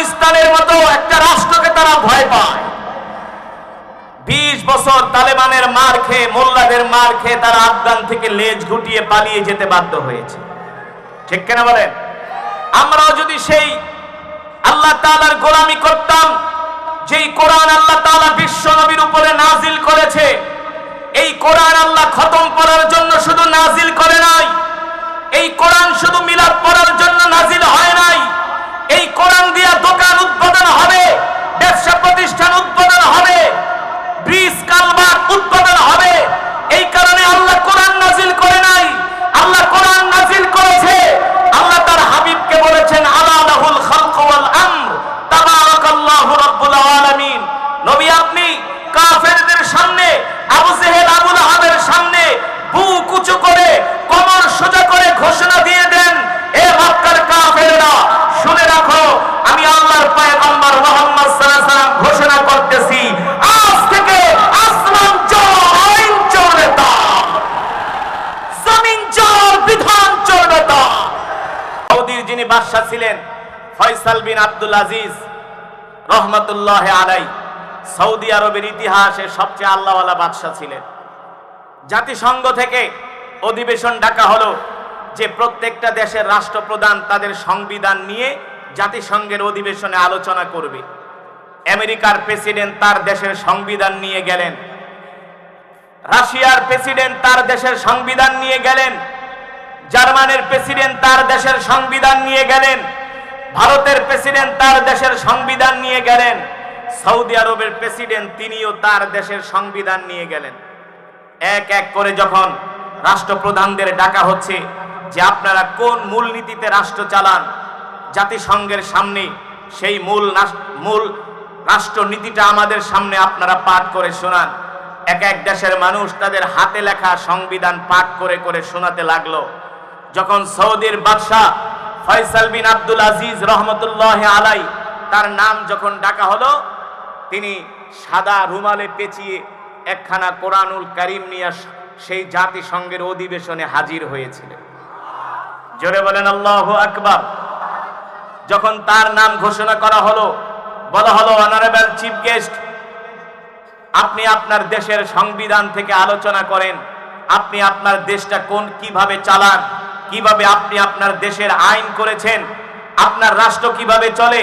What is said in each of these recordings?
আফগানিস্তানের মতো একটা রাষ্ট্রকে তারা ভয় পায়। বিশ বছর তালেবানের মার খেয়ে, মোল্লাদের মার খেয়ে তারা আফগান থেকে লেজ পালিয়ে যেতে বাধ্য হয়েছে। ঠিক কেনা বলেন? আমরাও যদি সেই আল্লাহ তাআলার গোলামি করতাম, যেই কোরআন আল্লাহ তাআলা বিশ্ব নবীর উপরে নাজিল করেছে, এই কোরআন আল্লাহ খতম পড়ার জন্য শুধু নাজিল করে নাই, এই কোরআন শুধু মিলাদ পড়ার জন্য নাজিল হয় নাই এই কোরআন দিয়া দোকান উদ্বোধন হবে ব্যবসা প্রতিষ্ঠান উদ্বোধন হবে ব্রিজ কালবার উদ্বোধন হবে এই কারণে আল্লাহ কোরআন নাজিল করে নাই আল্লাহ কোরআন নাজিল করেছে আল্লাহ তার হাবিবকে বলেছেন আলা লাহুল খালক ওয়াল আমর তাবারাকাল্লাহু রাব্বুল আলামিন নবী আপনি কাফেরদের সামনে আবু জেহেল আবুল আহাবের সামনে বুক উঁচু করে কমর সোজা করে ঘোষণা দিয়ে দেন এ মক্কার কাফেররা শুনে রাখো আমি আল্লাহর পয়গম্বর মুহাম্মদ সাল্লাল্লাহু আলাইহি ওয়াসাল্লাম ঘোষণা করতেছি আজ থেকে আসমান চল আইন চলবে তা জমিন চল বিধান চলবে তা সৌদির যিনি বাদশা ছিলেন ফয়সাল বিন আব্দুল আজিজ রহমতুল্লাহ আলাই সৌদি আরবের ইতিহাসে সবচেয়ে আল্লাহওয়ালা বাদশাহ ছিলেন। জাতিসংঘ থেকে অধিবেশন ডাকা হলো যে প্রত্যেকটা দেশের রাষ্ট্রপ্রধান তাদের সংবিধান নিয়ে জাতিসংঘের অধিবেশনে আলোচনা করবে। আমেরিকার প্রেসিডেন্ট তার দেশের সংবিধান নিয়ে গেলেন। রাশিয়ার প্রেসিডেন্ট তার দেশের সংবিধান নিয়ে গেলেন। জার্মানের প্রেসিডেন্ট তার দেশের সংবিধান নিয়ে গেলেন। ভারতের প্রেসিডেন্ট তার দেশের সংবিধান নিয়ে গেলেন। সৌদি আরবের প্রেসিডেন্ট তিনিও তার দেশের সংবিধান নিয়ে গেলেন। এক এক করে যখন রাষ্ট্রপ্রধানদের ডাকা হচ্ছে যে আপনারা কোন মূলনীতিতে রাষ্ট্র চালান, জাতিসংঘের সামনে সেই মূল মূল রাষ্ট্রনীতিটা আমাদের সামনে আপনারা পাঠ করে শোনান। এক এক দেশের মানুষ তাদের হাতে লেখা সংবিধান পাঠ করে করে শোনাতে লাগল। যখন সৌদির বাদশাহ ফয়সাল বিন আব্দুল আজিজ রহমতুল্লাহ আলাই তার নাম যখন ডাকা হলো, তিনি সাদা রুমালে পেঁচিয়ে একখানা কোরআনুল করিম নিয়ে সেই জাতিসংঘের অধিবেশনে হাজির হয়েছিলেন। জোরে বলেন, আল্লাহ আকবার। যখন তার নাম ঘোষণা করা হলো, বলা হলো, অনারেবল চিফ গেস্ট, আপনি আপনার দেশের সংবিধান থেকে আলোচনা করেন, আপনি আপনার দেশটা কোন, কীভাবে চালান? কীভাবে আপনি আপনার দেশের আইন করেছেন, আপনার রাষ্ট্র কীভাবে চলে,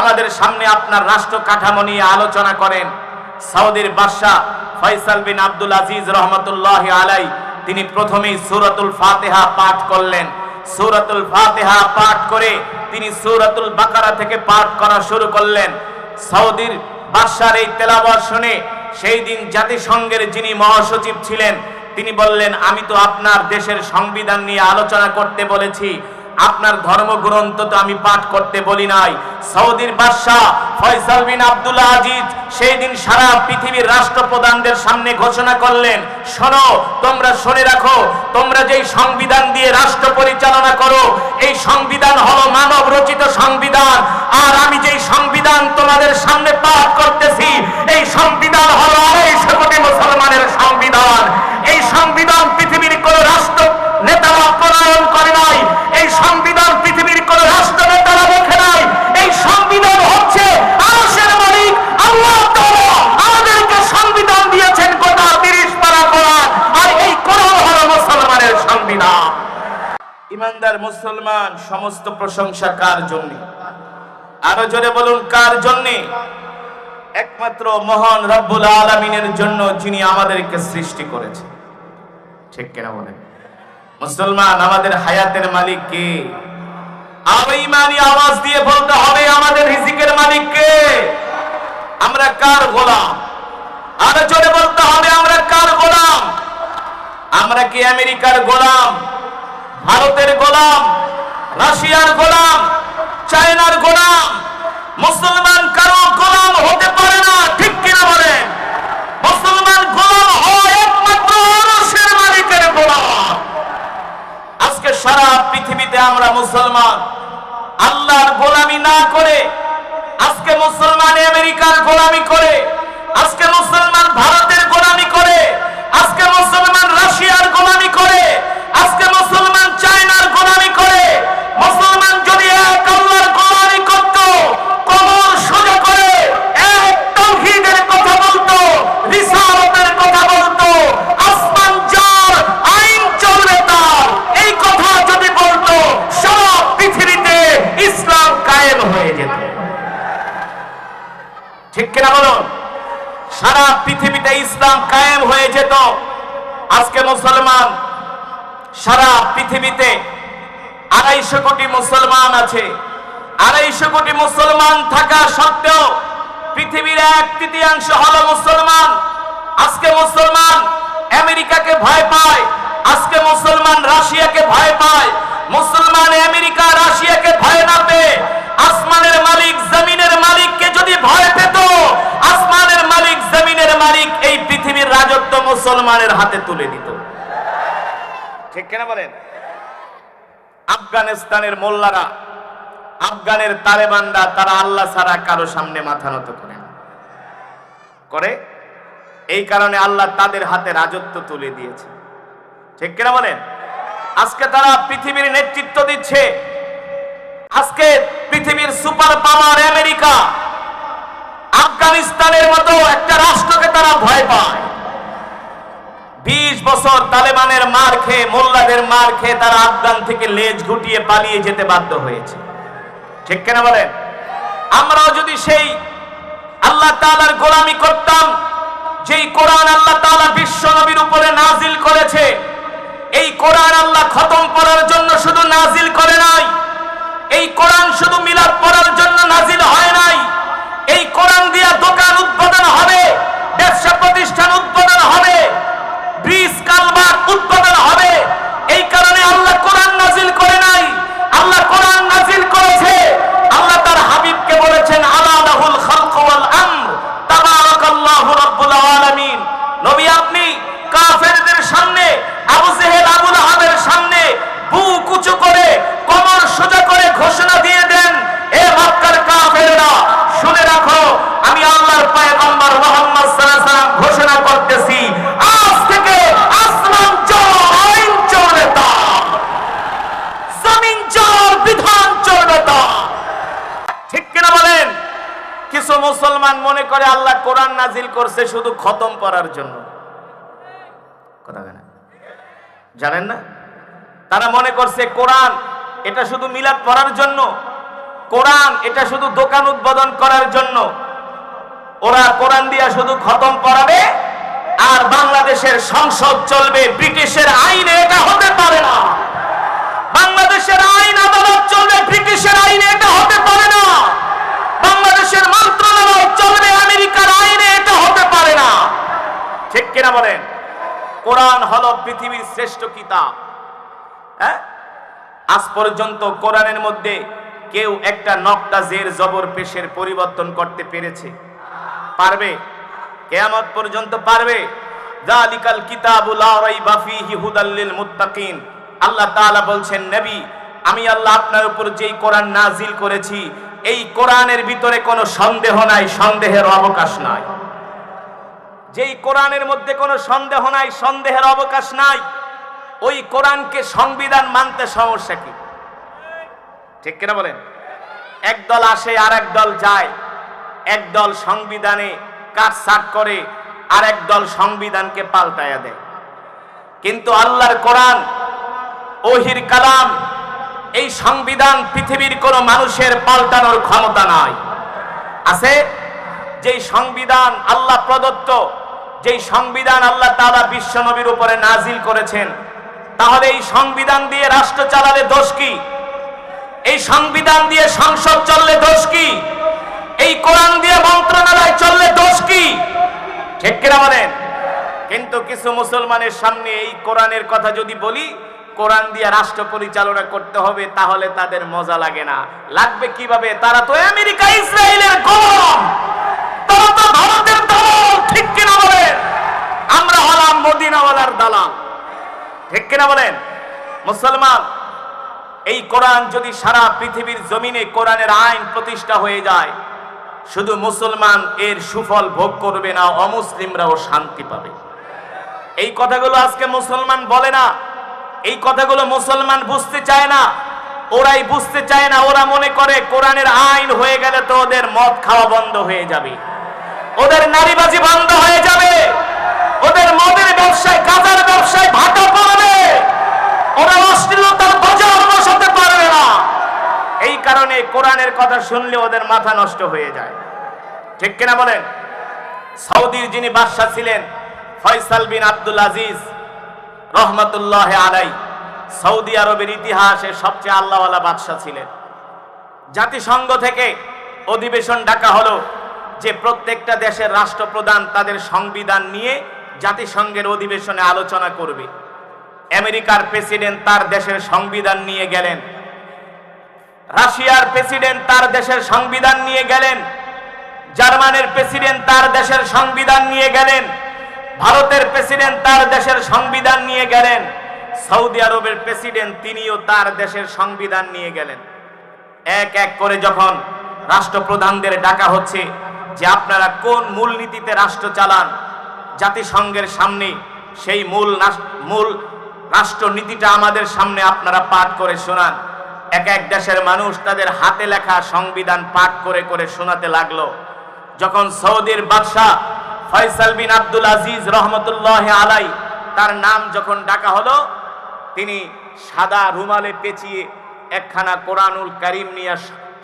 আমাদের সামনে আপনার রাষ্ট্র কাঠামো নিয়ে আলোচনা করেন। সৌদির বাদশাহ ফয়সাল বিন আব্দুল আজিজ রহমতুল্লাহ আলাই, তিনি প্রথমেই সূরাতুল ফাতেহা পাঠ করলেন। সূরাতুল ফাতেহা পাঠ করে তিনি সূরাতুল বাকারা থেকে পাঠ করা শুরু করলেন। সৌদির বাদশার এই তেলাওয়াত শুনে সেই দিন জাতিসংঘের যিনি মহাসচিব ছিলেন তিনি বললেন আমি তো আপনার দেশের সংবিধান নিয়ে আলোচনা করতে বলেছি। আপনার ধর্মগ্রন্থ তো আমি পাঠ করতে বলি নাই। সৌদির বাদশাহ ফয়সাল বিন আব্দুল্লাহ আজিজ সেই দিন সারা পৃথিবীর রাষ্ট্রপ্রধানদের সামনে ঘোষণা করলেন, শোনো, তোমরা শুনে রাখো, তোমরা যেই সংবিধান দিয়ে রাষ্ট্র পরিচালনা করো, এই সংবিধান হলো মানব রচিত সংবিধান। আর আমি যেই সংবিধান তোমাদের সামনে পাঠ করতেছি, এই সংবিধান হলো আড়াইশো কোটি মুসলমানের সংবিধান। এই সংবিধান পৃথিবীর কোন রাষ্ট্র নেতারা প্রণয়ন করে নাই এই সংবিধান পৃথিবীর কোন রাষ্ট্র নেতারা রেখে নাই এই সংবিধান হচ্ছে আরশের মালিক আল্লাহ তাআলা আমাদেরকে সংবিধান দিয়েছেন গোটা তিরিশ পারা কোরআন আর এই কোরআন হলো মুসলমানের সংবিধান ইমানদার মুসলমান, সমস্ত প্রশংসা কার জন্য? আরও জোরে বলুন, কার জন্যে? একমাত্র মহান রব্বুল আলমিনের জন্য যিনি আমাদেরকে সৃষ্টি করেছে ঠিক কিনা বলেন? মুসলমান, আমাদের হায়াতের মালিক কে? আমি ইমানি আওয়াজ দিয়ে বলতে হবে, আমাদের রিজিকের মালিক কে? আমরা কার গোলাম? আরও জোরে বলতে হবে, আমরা কার গোলাম? আমরা কি আমেরিকার গোলাম? ভারতের গোলাম, রাশিয়ার গোলাম, চায়নার গোলাম, মুসলমান কারও গোলাম হতে পারে না, ঠিক কিনা বলেন? মুসলমান গোলাম হয় একমাত্র আরশের মালিকের গোলাম। আজকে সারা পৃথিবীতে আমরা মুসলমান। আল্লাহর গোলামি না করে আজকে মুসলমান আমেরিকার গোলামি করে পৃথিবীতে ইসলাম কায়েম হয়ে যেত। আজকে মুসলমান সারা পৃথিবীতে আড়াইশো কোটি মুসলমান আছে। আড়াইশো কোটি মুসলমান থাকা সত্ত্বেও পৃথিবীর এক তৃতীয়াংশ হল মুসলমান। আজকে মুসলমান আমেরিকাকে ভয় পায়, আজকে মুসলমান রাশিয়াকে ভয় পায়, মুসলমান আমেরিকা রাশিয়াকে মুসলমানের হাতে তুলে দিত। ঠিক কেনা বলেন? আফগানিস্তানের মোল্লারা আফগানের তালেবানরা তারা আল্লাহ ছাড়া কারও সামনে মাথা নত করে করে? এই কারণে আল্লাহ তাদের হাতে রাজত্ব তুলে দিয়েছে। ঠিক কিনা বলেন? আজকে তারা পৃথিবীর নেতৃত্ব দিচ্ছে। আজকে পৃথিবীর সুপার পাওয়ার আমেরিকা আফগানিস্তানের মতো একটা রাষ্ট্রকে তারা ভয় পায়। বছর তালেবানের মার খেয়ে, মোল্লাদের মার খেয়ে তারা আফগান থেকে লেজ গুটিয়ে পালিয়ে যেতে বাধ্য হয়েছে। ঠিক কেনা বলেন? আমরাও যদি সেই আল্লাহ তাআলার গোলামি করতাম, যেই কোরআন আল্লাহ তাআলা বিশ্ব নবীর উপরে নাজিল করেছে, এই কোরআন আল্লাহ খতম করার জন্য শুধু নাজিল করে নাই, এই কোরআন শুধু মিলাদ পড়ার জন্য নাজিল হয় নাই, এই কোরআন দিয়া দোকান উদ্বোধন হবে, ব্যবসা প্রতিষ্ঠান উদ্বোধন হবে ব্রিজ কালবার উদ্বোধন হবে এই কারণে আল্লাহ কোরআন নাজিল করে নাই আল্লাহ কোরআন নাজিল করেছে আল্লাহ তার হাবিবকে বলেছেন আলা লাহুল খালক ওয়াল আমর তাবারাকাল্লাহু রাব্বুল আলামিন নবী আপনি কাফেরদের সামনে আবু জেহেল আবু লাহাবের সামনে বুক উঁচু করে কমর সোজা করে ঘোষণা দিয়ে দেন এ মক্কার কাফেররা শুনে রাখো আমি আল্লাহর পয়গম্বর মুহাম্মদ সাল্লাল্লাহু আলাইহি ওয়াসাল্লাম ঘোষণা করতেছি আজ থেকে আসমান চোর আইন চলবে তার জমিন চোর বিধান চলবে তার ঠিক কিনা বলেন? কিছু মুসলমান মনে করে আল্লাহ কোরআন নাজিল করছে শুধু খতম করার জন্য। জানেন না? তারা মনে করছে কোরআন এটা শুধু মিলাদ পড়ার জন্য, কোরআন এটা শুধু দোকান উদ্বোধন করার জন্য। ওরা কোরআন দিয়া শুধু খতম পড়াবে আর বাংলাদেশের সংসদ চলবে, ব্রিটিশের আইনে এটা হতে পারে না। বাংলাদেশের আইন আদালত চলবে, ব্রিটিশের আইনে এটা হতে পারে না। বাংলাদেশের মন্ত্রণালয় চলবে, আমেরিকার আইনে এটা হতে পারে না। ঠিক কিনা বলেন? কোরআন হলো পৃথিবীর শ্রেষ্ঠ কিতাব। হ্যাঁ? আজ পর্যন্ত কোরআনের মধ্যে কেউ একটা নকটা জের জবর পেশের পরিবর্তন করতে পেরেছে। পারবে? কেয়ামত পর্যন্ত পারবে? জালিকাল কিতাবুল লা রাইবা ফীহি হুদাল লিল মুত্তাকিন। আল্লাহ তাআলা বলছেন, নবী, আমি আল্লাহ আপনার উপর যেই কোরআন নাজিল করেছি, এই কোরআনের ভিতরে কোনো সন্দেহ নাই, সন্দেহের অবকাশ নাই। যেই কোরআনের মধ্যে কোনো সন্দেহ নাই, সন্দেহের অবকাশ নাই, ওই কোরআনকে সংবিধান মানতে সমস্যা কি? ঠিক কিনা বলেন? এক দল আসে আর দল যায়। এক দল সংবিধানে কাটসাট করে আর এক দল সংবিধানকে পাল্টায়া দেয়। কিন্তু আল্লাহর কোরআন ওহির কালাম, এই সংবিধান পৃথিবীর কোন মানুষের পাল্টানোর ক্ষমতা নাই। আছে? যেই সংবিধান আল্লাহ প্রদত্ত, যেই সংবিধান আল্লাহ তারা বিশ্ব নবীর উপরে নাজিল করেছেন, তাহলে এই সংবিধান দিয়ে রাষ্ট্র চালালে দোষ কি? এই সংবিধান দিয়ে সংসদ চললে দোষ কি? এই কোরআন দিয়ে মন্ত্রণালয় চললে দোষ কি? ঠিক কিনা বলেন? কিন্তু কিছু মুসলমানের সামনে এই কোরআনের কথা যদি বলি কোরআন দিয়ে রাষ্ট্র পরিচালনা করতে হবে, তাহলে তাদের মজা লাগে না। লাগবে কীভাবে? তারা তো আমেরিকা, ইসরায়েলের গোলাম। তারা তো ভারতের ঠিক কিনা বলেন? আমরা হলাম মদিনাওয়ালার দালাল। ঠিক কিনা বলেন? মুসলমান, এই কোরআন যদি সারা পৃথিবীর জমিনে কোরআনের আইন প্রতিষ্ঠা হয়ে যায়, শুধু মুসলমান এর সুফল ভোগ করবে না, অমুসলিমরাও শান্তি পাবে। এই কথাগুলো আজকে মুসলমান বলে না। এই কথাগুলো মুসলমান বুঝতে চায় না, ওরাই বুঝতে চায় না, ওরা মনে করে কোরআনের আইন হয়ে গেলে তো ওদের মদ খাওয়া বন্ধ হয়ে যাবে। ওদের নারীবাজি বন্ধ হয়ে যাবে। ওদের মদের ব্যবসায়, গাজার ব্যবসায় ভাটা পড়বে। ওরা অশ্লীলতার বাজার বসাতে পারবে না। এই কারণে কোরআনের কথা শুনলে ওদের মাথা নষ্ট হয়ে যায়। ঠিক কিনা বলেন? সৌদির যিনি বাদশাহ ছিলেন, ফয়সাল বিন আব্দুল আজিজ রহমতুল্লাহ আলাই, সৌদি আরবের ইতিহাসে সবচেয়ে আল্লাহওয়ালা বাদশাহ ছিলেন। জাতিসংঘ থেকে অধিবেশন ডাকা হলো যে প্রত্যেকটা দেশের রাষ্ট্রপ্রধান তাদের সংবিধান নিয়ে জাতিসংঘের অধিবেশনে আলোচনা করবে। আমেরিকার প্রেসিডেন্ট তার দেশের সংবিধান নিয়ে গেলেন। রাশিয়ার প্রেসিডেন্ট তার দেশের সংবিধান নিয়ে গেলেন। জার্মানের প্রেসিডেন্ট তার দেশের সংবিধান নিয়ে গেলেন। ভারতের প্রেসিডেন্ট তার দেশের সংবিধান নিয়ে গেলেন। সৌদি আরবের প্রেসিডেন্ট তিনিও তার দেশের সংবিধান নিয়ে গেলেন। এক এক করে যখন রাষ্ট্রপ্রধানদের ডাকা হচ্ছে যে আপনারা কোন মূলনীতিতে রাষ্ট্র চালান, জাতিসংঘের সামনে সেই মূল মূল রাষ্ট্রনীতিটা আমাদের সামনে আপনারা পাঠ করে শোনান। এক এক দেশের মানুষ তাদের হাতে লেখা সংবিধান পাঠ করে করে শোনাতে লাগল। যখন সৌদির বাদশাহ ফয়সাল বিন আব্দুল আজিজ রহমতুল্লাহ আলাই, তার নাম যখন ডাকা হলো, তিনি সাদা রুমালে পেঁচিয়ে একখানা কোরআনুল করিম নিয়ে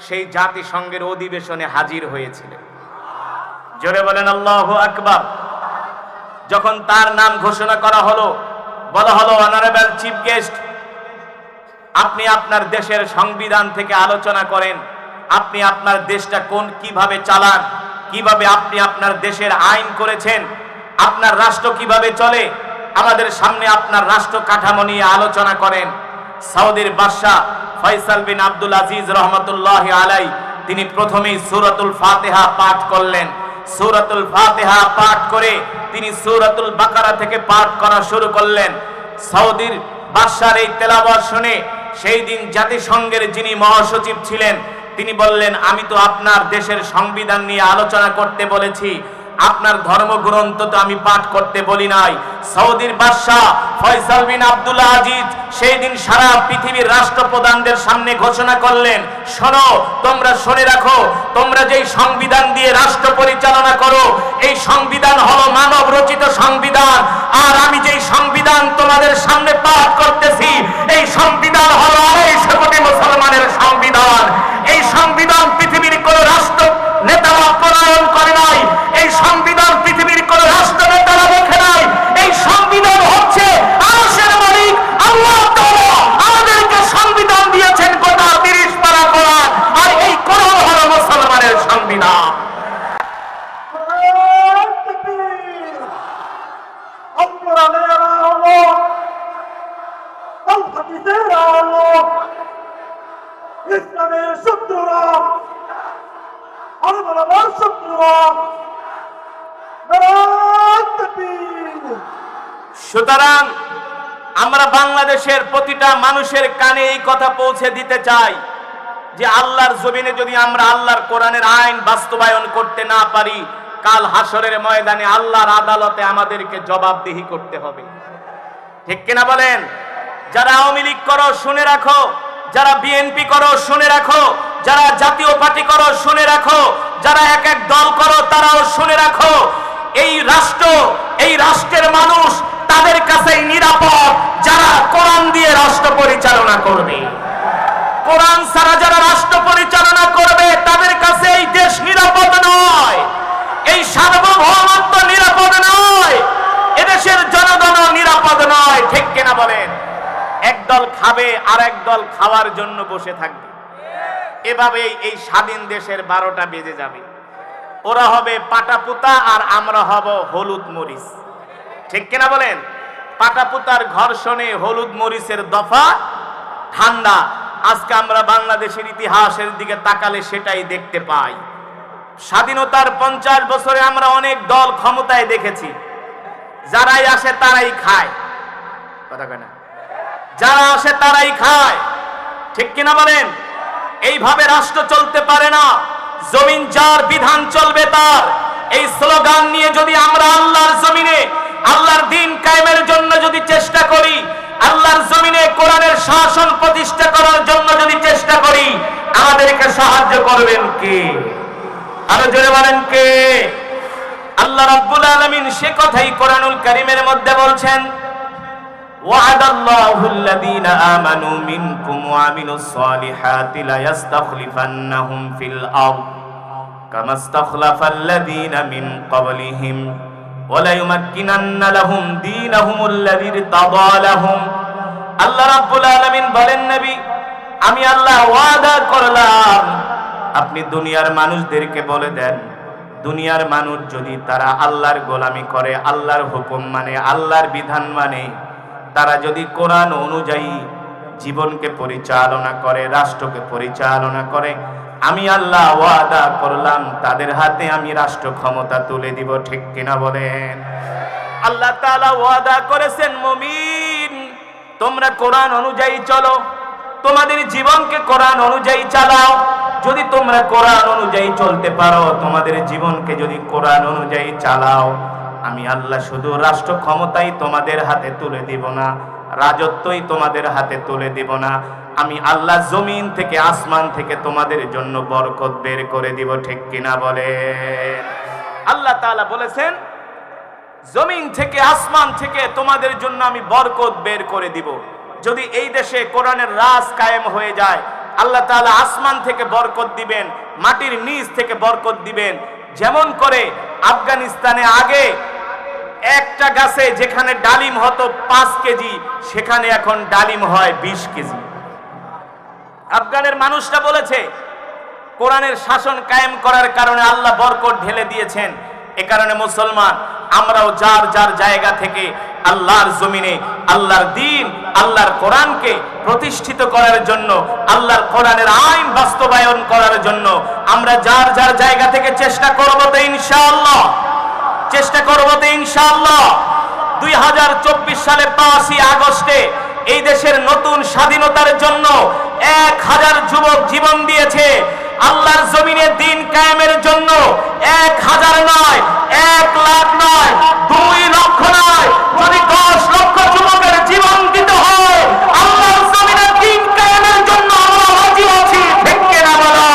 সেই জাতিসংঘের অধিবেশনে হাজির হয়েছিলেন। জোরে বলেন, আল্লাহ আকবার। যখন তার নাম ঘোষণা করা হলো, বলা হলো, অনারেবল চিফ গেস্ট, আপনি আপনার দেশের সংবিধান থেকে আলোচনা করেন, আপনি আপনার দেশটা কোন, কীভাবে চালান? কীভাবে আপনি আপনার দেশের আইন করেছেন, আপনার রাষ্ট্র কীভাবে চলে, আমাদের সামনে আপনার রাষ্ট্র কাঠামো নিয়ে আলোচনা করেন। সৌদির বাদশাহ ফয়সাল বিন আব্দুল আজিজ রহমতুল্লাহ আলাই তিনি প্রথমেই সূরাতুল ফাতেহা পাঠ করলেন। সূরাতুল ফাতেহা পাঠ করে তিনি সূরাতুল বাকারা থেকে পাঠ করা শুরু করলেন। সৌদির বাদশার এই তেলাওয়াত শুনে সেই দিন জাতিসংঘের যিনি মহাসচিব ছিলেন তিনি বললেন, আমি তো আপনার দেশের সংবিধান নিয়ে আলোচনা করতে বলেছি। আপনার ধর্মগ্রন্থ তো আমি পাঠ করতে বলি নাই। সৌদির বাদশাহ ফয়সাল বিন আব্দুল্লাহ আজিজ সেই দিন সারা পৃথিবীর রাষ্ট্রপ্রধানদের সামনে ঘোষণা করলেন, শোনো, তোমরা শুনে রাখো, তোমরা যেই সংবিধান দিয়ে রাষ্ট্র পরিচালনা করো, এই সংবিধান হলো মানব রচিত সংবিধান। আর আমি যেই সংবিধান তোমাদের সামনে পাঠ সুতরাং আমরা বাংলাদেশের প্রতিটা মানুষের কানে এই কথা পৌঁছে দিতে চাই যে আল্লাহর জমিনে যদি আমরা আল্লাহর কোরআনের আইন বাস্তবায়ন করতে না পারি, কাল হাসরের ময়দানে আল্লাহর আদালতে আমাদেরকে জবাবদিহি করতে হবে। ঠিক কিনা বলেন? যারা আওয়ামী লীগ করো, শুনে রাখো। যারা বিএনপি করো, শুনে রাখো। যারা জাতীয় পার্টি করো, শুনে রাখো। যারা এক এক দল করো, তারাও শুনে রাখো। এই রাষ্ট্র, এই রাষ্ট্রের মানুষ তাদের কাছেই নিরাপদ, যারা কোরআন দিয়ে রাষ্ট্র পরিচালনা করবে। কোরআন ছাড়া যারা রাষ্ট্র পরিচালনা করবে, তাদের কাছে এই দেশ নিরাপদ নয়। এই সার্বভৌমত্ব নিরাপদ নয়। এদেশের জনগণ নিরাপদ নয়। ঠিক কিনা বলেন? একদল খাবে আর দল খাওয়ার জন্য বসে থাকবে। এভাবেই এই স্বাধীন দেশের বারোটা বেজে যাবে। ওরা হবে পাটাপুতা আর আমরা হব হলুদ মরিচ। ঠিক কিনা বলেন? পাটাপুতার ঘর্ষণে হলুদ মরিচের দফা, ঠান্ডা। আজকে আমরা বাংলাদেশের ইতিহাসের দিকে তাকালে সেটাই দেখতে পাই। স্বাধীনতার পঞ্চাশ বছরে আমরা অনেক দল ক্ষমতায় দেখেছি। যারাই আসে তারাই খায়। কথা কয় না? যারা আসে তারাই খায়। ঠিক কিনা বলেন? এইভাবে রাষ্ট্র চলতে পারে না। জমিন যার বিধান চলবে তার। এই স্লোগান নিয়ে যদি আমরা আল্লাহর জমিনে, আল্লাহর দিন কায়েমের জন্য যদি চেষ্টা করি, আল্লাহর জমিনে কোরআনের শাসন প্রতিষ্ঠা করার জন্য যদি চেষ্টা করি, আমাদেরকে সাহায্য করবেন কে? আরও জোরে বলেন কে? আল্লাহ রাব্বুল আলামিন সে কথাই কোরআনুল কারীমের মধ্যে বলছেন وعد الله الذين آمنوا منكم وعملوا الصالحات ليستخلفنهم في الأرض كما استخلف الذين من قبلهم وليمكنن لهم دينهم الذي ارتضى لهم আল্লাহ রাব্বুল আলামিন বলেন নবী আমি আল্লাহ ওয়াদা করলাম আপনি দুনিয়ার মানুষদেরকে বলে দেন দুনিয়ার মানুষ যদি তারা আল্লাহর গোলামি করে আল্লাহর হুকুম মানে আল্লাহর বিধান মানে তারা যদি কোরআন অনুযায়ী জীবনকে পরিচালনা করে, রাষ্ট্রকে পরিচালনা করে, আমি আল্লাহ ওয়াদা করলাম, তাদের হাতে আমি রাষ্ট্র ক্ষমতা তুলে দিব, ঠিক কিনা বলেন? আল্লাহ তাআলা ওয়াদা করেছেন, মুমিন, তোমরা কোরআন অনুযায়ী চলো, তোমাদের জীবনকে কোরআন অনুযায়ী চালাও। যদি তোমরা কোরআন অনুযায়ী চলতে পারো, তোমাদের জীবনকে যদি কোরআন অনুযায়ী চালাও আমি আল্লাহ শুধু রাষ্ট্র ক্ষমতাই তোমাদের হাতে তুলে দিব না, রাজত্বই তোমাদের হাতে তুলে দিব না। আমি আল্লাহ জমিন থেকে আসমান থেকে তোমাদের জন্য বরকত বের করে দিব, ঠিক কিনা বলে? আল্লাহ তাআলা বলেছেন, জমিন থেকে আসমান থেকে তোমাদের জন্য আমি বরকত বের করে দিব। যদি এই দেশে কোরআনের রাজ কায়েম হয়ে যায়, আল্লাহ তাআলা আসমান থেকে বরকত দিবেন, মাটির নিচ থেকে বরকত দিবেন। যেমন করে আফগানিস্তানে আগে একটা গাছে যেখানে ডালিম হতো পাঁচ কেজি, সেখানে এখন ডালিম হয় বিশ কেজি। আফগানের মানুষরা বলেছে, কোরআনের শাসন কায়েম করার কারণে আল্লাহ বরকত ঢেলে দিয়েছেন। এ কারণে মুসলমান, আমরাও যার যার জায়গা থেকে আল্লাহর জমিনে, আল্লাহর দিন, আল্লাহর কোরআনকে প্রতিষ্ঠিত করার জন্য, আল্লাহর কোরআনের আইন বাস্তবায়ন করার জন্য আমরা যার যার জায়গা থেকে চেষ্টা করব তো ইনশাআল্লাহ। চেষ্টা করব তো দুই হাজার চব্বিশ সালের পাঁচই আগস্টে এই দেশের নতুন স্বাধীনতার জন্য এক হাজার যুবক জীবন দিয়েছে। আল্লাহর জমিনে দিন কায়েমের জন্য এক হাজার নয়, এক লাখ নয়, দুই লক্ষ নয় যদি দশ লক্ষ যুবকের জীবন দিতে হয় আল্লাহর জমিনে দিন কায়েমের জন্য আমরা রাজি আছি ঠিক কিনা বলো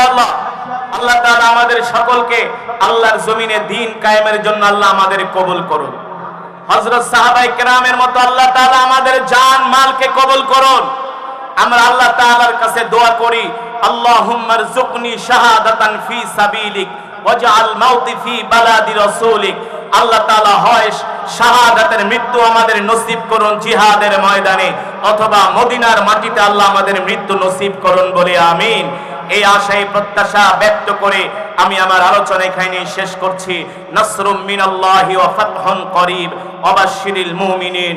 মাশাআল্লাহ আল্লাহ তাআলা আমাদের সকলকে আল্লাহর জমিনে দিন কায়েমের জন্য আল্লাহ আমাদের কবুল করুন। হযরত সাহাবাই কেরামের মতো আল্লাহ তাআলা আমাদের জান, মালকে কবুল করুন। আমরা আল্লাহ তাআলার কাছে দোয়া করি, আল্লাহুম্মা রযুকনি শাহাদাতান ফি সাবিলিক, ওয়াজআল মাউতি ফি বালাদি রাসূলিক। আল্লাহ তাআলা হয় শাহাদাতের মৃত্যু আমাদের নসিব করুন জিহাদের ময়দানে, অথবা মদিনার মাটিতে আল্লাহ আমাদের মৃত্যু নসিব করুন বলে আমিন। এই আশায় প্রত্যাশা ব্যক্ত করে আমি আমার আলোচনা এখানে শেষ করছি। নসরুম মিনাল্লাহি ওয়া ফাতহুন করিব। ওয়াবাশশিরিল মুমিনিন।